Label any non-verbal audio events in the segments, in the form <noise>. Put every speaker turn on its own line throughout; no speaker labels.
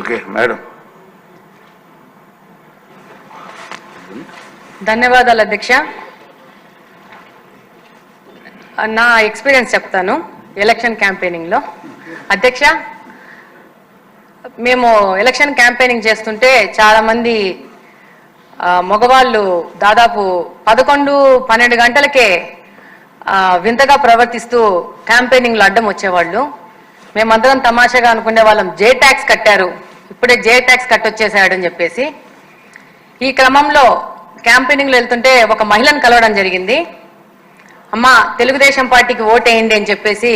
Okay madam.
ధన్యవాదాలు అధ్యక్ష. నా ఎక్స్పీరియన్స్ చెప్తాను ఎలక్షన్ క్యాంపెయినింగ్లో. అధ్యక్ష మేము ఎలక్షన్ క్యాంపెయినింగ్ చేస్తుంటే చాలామంది మగవాళ్ళు దాదాపు పదకొండు పన్నెండు గంటలకే వింతగా ప్రవర్తిస్తూ క్యాంపెయినింగ్లో అడ్డం వచ్చేవాళ్ళు. మేమందరం తమాషాగా అనుకునే వాళ్ళం జే ట్యాక్స్ కట్టారు ఇప్పుడే జే ట్యాక్స్ కట్టొచ్చేసాడని చెప్పేసి. ఈ క్రమంలో క్యాంపెయినింగ్లో వెళ్తుంటే ఒక మహిళను కలవడం జరిగింది. అమ్మ తెలుగుదేశం పార్టీకి ఓటేయండి అని చెప్పేసి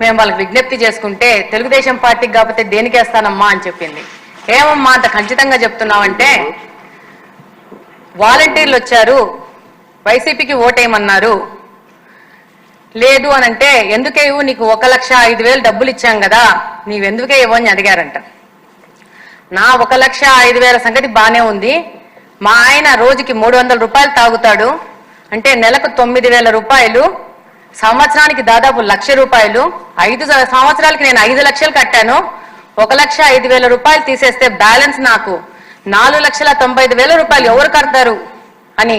మేము వాళ్ళకి విజ్ఞప్తి చేసుకుంటే తెలుగుదేశం పార్టీకి కాకపోతే దేనికేస్తానమ్మా అని చెప్పింది. ఏమమ్మా అంత ఖచ్చితంగా చెప్తున్నామంటే వాలంటీర్లు వచ్చారు వైసీపీకి ఓటేయమన్నారు లేదు అని అంటే ఎందుకే ఇవ్వు? నీకు ఒక లక్ష ఐదు వేలు డబ్బులు ఇచ్చాం కదా నీవెందుకే ఇవ్వని అడిగారంట. నా ఒక లక్ష ఐదు వేల సంగతి బాగానే ఉంది. మా ఆయన రోజుకి మూడు వందల రూపాయలు తాగుతాడు. అంటే నెలకు తొమ్మిది వేల రూపాయలు. సంవత్సరానికి దాదాపు లక్ష రూపాయలు. ఐదు సంవత్సరాలకి నేను ఐదు లక్షలు కట్టాను. ఒక లక్ష ఐదు వేల రూపాయలు తీసేస్తే బ్యాలెన్స్ నాకు నాలుగు లక్షల తొంభై ఐదు వేల రూపాయలు ఎవరు కడతారు అని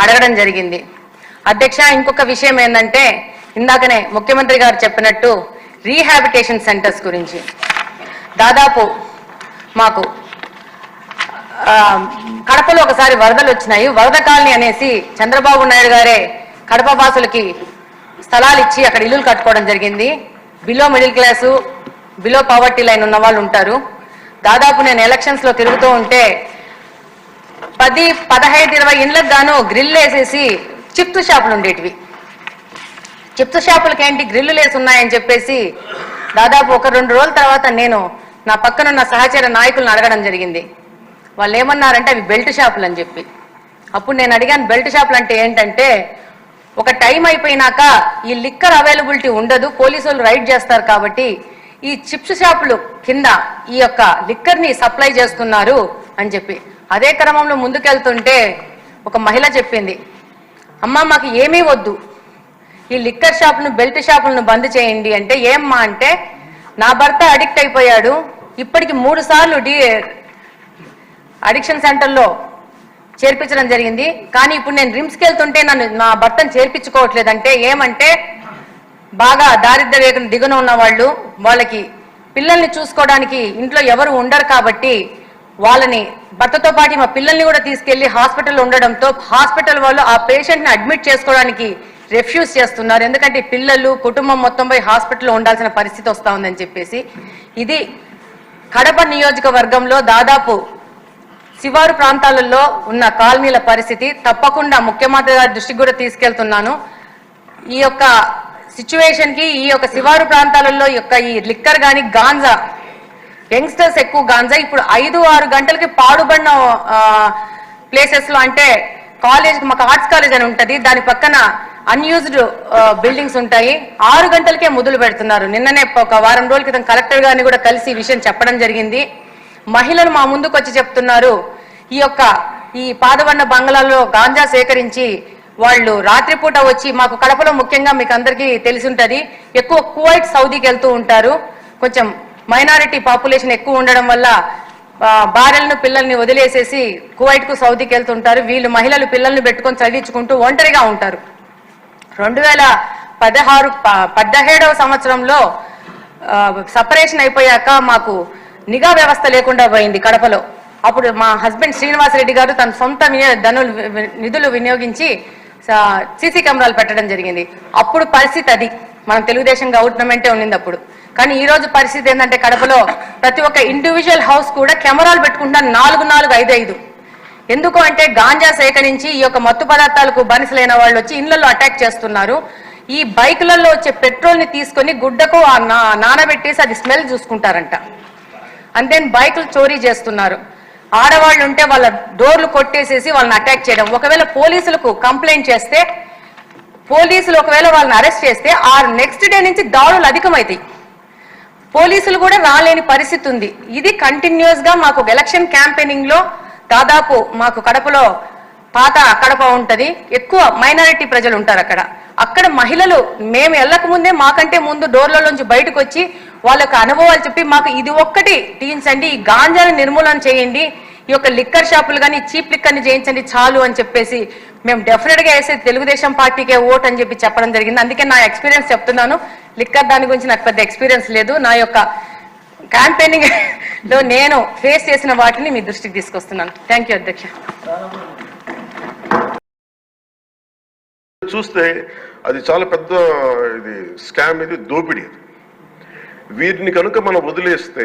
అడగడం జరిగింది. అధ్యక్ష ఇంకొక విషయం ఏంటంటే ఇందాకనే ముఖ్యమంత్రి గారు చెప్పినట్టు రీహాబిటేషన్ సెంటర్స్ గురించి. దాదాపు మాకు కడపలో ఒకసారి వరదలు వచ్చినాయి. వరద కాలనీ అనేసి చంద్రబాబు నాయుడు గారే కడప వాసులకి స్థలాలు ఇచ్చి అక్కడ ఇల్లులు కట్టుకోవడం జరిగింది. Below middle class below poverty line ఉన్న వాళ్ళు ఉంటారు. దాదాపు నేను ఎలక్షన్స్లో తిరుగుతూ ఉంటే పది పదహైదు ఇరవై ఇండ్లకు గాను గ్రిల్ వేసేసి చిప్స్ షాపులు ఉండేటివి. చిప్స్ షాపులకి ఏంటి గ్రిల్లు లేసి ఉన్నాయని చెప్పేసి దాదాపు ఒక రెండు రోజుల తర్వాత నేను నా పక్కనున్న సహచర నాయకులను అడగడం జరిగింది. వాళ్ళు ఏమన్నారంటే అవి బెల్ట్ షాపులు అని చెప్పి. అప్పుడు నేను అడిగాను బెల్ట్ షాపులు అంటే ఏంటంటే ఒక టైం అయిపోయినాక ఈ లిక్కర్ అవైలబిలిటీ ఉండదు పోలీసు రైడ్ చేస్తారు కాబట్టి ఈ చిప్స్ షాపులు కింద ఈ యొక్క లిక్కర్ని సప్లై చేస్తున్నారు అని చెప్పి. అదే క్రమంలో ముందుకెళ్తుంటే ఒక మహిళ చెప్పింది అమ్మ మాకు ఏమీ వద్దు. ఈ లిక్కర్ షాప్ను బెల్ట్ షాపులను బంద్ చేయండి అంటే ఏమ్మా అంటే నా భర్త అడిక్ట్ అయిపోయాడు. ఇప్పటికి మూడు సార్లు డి అడిక్షన్ సెంటర్లో చేర్పించడం జరిగింది. కానీ ఇప్పుడు నేను రిమ్స్కి వెళ్తుంటే నన్ను నా భర్తను చేర్పించుకోవట్లేదంటే ఏమంటే బాగా దారిద్ర రేఖను దిగున ఉన్న వాళ్ళు వాళ్ళకి పిల్లల్ని చూసుకోవడానికి ఇంట్లో ఎవరు ఉండరు కాబట్టి వాళ్ళని భర్తతో పాటు మా పిల్లల్ని కూడా తీసుకెళ్ళి హాస్పిటల్ ఉండడంతో హాస్పిటల్ వాళ్ళు ఆ పేషెంట్ని అడ్మిట్ చేసుకోవడానికి రెఫ్యూజ్ చేస్తున్నారు. ఎందుకంటే పిల్లలు కుటుంబం మొత్తం పోయి హాస్పిటల్లో ఉండాల్సిన పరిస్థితి వస్తూ ఉందని చెప్పేసి. ఇది కడప నియోజకవర్గంలో దాదాపు శివారు ప్రాంతాలలో ఉన్న కాలనీల పరిస్థితి. తప్పకుండా ముఖ్యమంత్రి గారి దృష్టికి కూడా తీసుకెళ్తున్నాను. ఈ యొక్క సిచ్యువేషన్కి ఈ యొక్క శివారు ప్రాంతాలలో ఈ యొక్క ఈ లిక్కర్ కానీ గాంజా యంగ్స్టర్స్ ఎక్కువ గాంజా. ఇప్పుడు ఐదు ఆరు గంటలకి పాడుబడిన ప్లేసెస్లో అంటే కాలేజ్ మాకు ఆర్ట్స్ కాలేజ్ అని ఉంటుంది. దాని పక్కన అన్యూజ్డ్ బిల్డింగ్స్ ఉంటాయి. ఆరు గంటలకే మొదలు పెడుతున్నారు. నిన్ననే ఒక వారం రోజుల క్రితం కలెక్టర్ గారిని కూడా కలిసి ఈ విషయం చెప్పడం జరిగింది. మహిళలు మా ముందుకు వచ్చి చెప్తున్నారు ఈ యొక్క ఈ పాదవన్న బంగ్లాలో గాంజా సేకరించి వాళ్ళు రాత్రిపూట వచ్చి మాకు కడపలో ముఖ్యంగా మీకు అందరికీ తెలిసి ఉంటుంది. ఎక్కువ కువైట్ సౌదీకి వెళ్తూ ఉంటారు. కొంచెం మైనారిటీ పాపులేషన్ ఎక్కువ ఉండడం వల్ల భార్యలను పిల్లల్ని వదిలేసేసి కువైట్కు సౌదీకి వెళ్తుంటారు. వీళ్ళు మహిళలు పిల్లల్ని పెట్టుకొని చదివించుకుంటూ ఒంటరిగా ఉంటారు. రెండు వేల పదహారు ప- సంవత్సరంలో సపరేషన్ అయిపోయాక మాకు నిఘా వ్యవస్థ లేకుండా పోయింది కడపలో. అప్పుడు మా హస్బెండ్ శ్రీనివాసరెడ్డి గారు తన సొంత ధనులు నిధులు వినియోగించి సీసీ కెమెరాలు పెట్టడం జరిగింది. అప్పుడు పరిస్థితి అది. మనం తెలుగుదేశం గవర్నమెంటే ఉండింది అప్పుడు. కానీ ఈ రోజు పరిస్థితి ఏంటంటే కడపలో ప్రతి ఒక్క ఇండివిజువల్ హౌస్ కూడా కెమెరాలు పెట్టుకుంటున్నారు నాలుగు నాలుగు ఐదు ఐదు. ఎందుకు అంటే గాంజా సేకరించి ఈ యొక్క మత్తు పదార్థాలకు బానిసలైన వాళ్ళు వచ్చి ఇళ్ళలో అటాక్ చేస్తున్నారు. ఈ బైకులలో వచ్చే పెట్రోల్ని తీసుకొని గుడ్డకు ఆ నా- నానబెట్టేసి అది స్మెల్ చూసుకుంటారంట. అండ్ దెన్ బైకులు చోరీ చేస్తున్నారు. ఆడవాళ్ళు ఉంటే వాళ్ళ డోర్లు కొట్టేసేసి వాళ్ళని అటాక్ చేయడం. ఒకవేళ పోలీసులకు కంప్లైంట్ చేస్తే పోలీసులు ఒకవేళ వాళ్ళని అరెస్ట్ చేస్తే ఆ నెక్స్ట్ డే నుంచి దాడులు అధికమవుతాయి పోలీసులు కూడా రాలేని పరిస్థితి ఉంది. ఇది కంటిన్యూస్గా మాకు ఎలక్షన్ క్యాంపెయినింగ్లో దాదాపు మాకు కడపలో పాత కడప ఉంటది. ఎక్కువ మైనారిటీ ప్రజలు ఉంటారు అక్కడ. అక్కడ మహిళలు మేము వెళ్ళక ముందే మాకంటే ముందు డోర్లలోంచి బయటకు వచ్చి వాళ్ళ అనుభవాలు చెప్పి మాకు ఇది ఒక్కటి తీయించండి ఈ గాంజాను నిర్మూలన చేయండి. ఈ యొక్క లిక్కర్ షాపులు కానీ చీప్ లిక్కర్ని చేయించండి చాలు అని చెప్పేసి మేము డెఫినెట్గా వేసే తెలుగుదేశం పార్టీకే ఓట్ అని చెప్పి చెప్పడం జరిగింది. అందుకే నా ఎక్స్పీరియన్స్ చెప్తున్నాను. లిక్కర్ దాని గురించి నాకు పెద్ద ఎక్స్పీరియన్స్ లేదు. నా యొక్క క్యాంపెయినింగ్ <laughs> లో నేను ఫేస్ చేసిన వాటిని మీ దృష్టికి తీసుకొస్తున్నాను. థ్యాంక్ యూ అధ్యక్ష.
చూస్తే అది చాలా పెద్ద ఇది స్కామ్ ఇది దోపిడీ వీరిని కనుక మనం వదిలేస్తే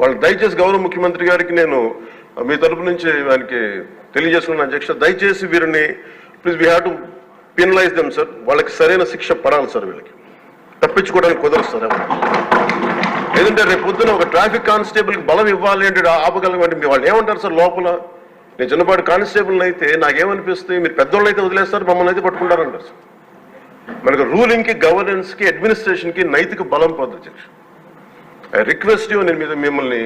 వాళ్ళు దయచేసి గౌరవ ముఖ్యమంత్రి గారికి నేను మీ తరపు నుంచి ఆయనకి తెలియజేసుకున్న అధ్యక్ష దయచేసి వీరిని please we have to penalize them sir వాళ్ళకి సరైన శిక్ష పడాలి సార్ వీళ్ళకి. తప్పించుకోవడానికి కుదరదు సార్ లేదంటే రేపు పొద్దున ఒక ట్రాఫిక్ కానిస్టేబుల్కి బలం ఇవ్వాలి అంటే ఆపగలం అంటే మీ వాళ్ళు ఏమంటారు సార్ లోపల? నేను చిన్నపాటి కానిస్టేబుల్ అయితే నాకేమనిపిస్తుంది? మీరు పెద్దోళ్ళు అయితే వదిలేస్తారు మమ్మల్ని అయితే పట్టుకుంటారంటారు సార్ మనకు రూలింగ్కి గవర్నెన్స్కి అడ్మినిస్ట్రేషన్కి నైతిక బలం పొందచ్చు అధ్యక్ష. ఐ రిక్వెస్ట్ యూ నేను మీద మిమ్మల్ని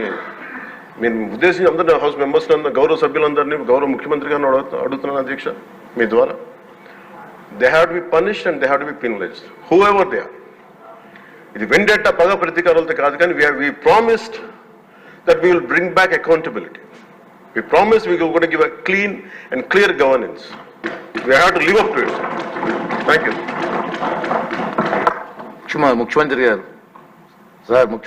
నేను ఉద్దేశించి అందరినీ హౌస్ మెంబర్స్ గౌరవ సభ్యులందరినీ గౌరవ ముఖ్యమంత్రి గారిని అడుగుతున్నాను అధ్యక్ష మీ ద్వారా. They have to be punished and they have to be penalized whoever they are ఇది వెండెట్ట పగ ప్రతీకారాలతో కాదు కానీ we we promised that we will bring back accountability we promise we కూడా give a clean and clear governance we have to live up to it thank you
ముఖ్యమంత్రి గారు sir ముఖ్యమంత్రి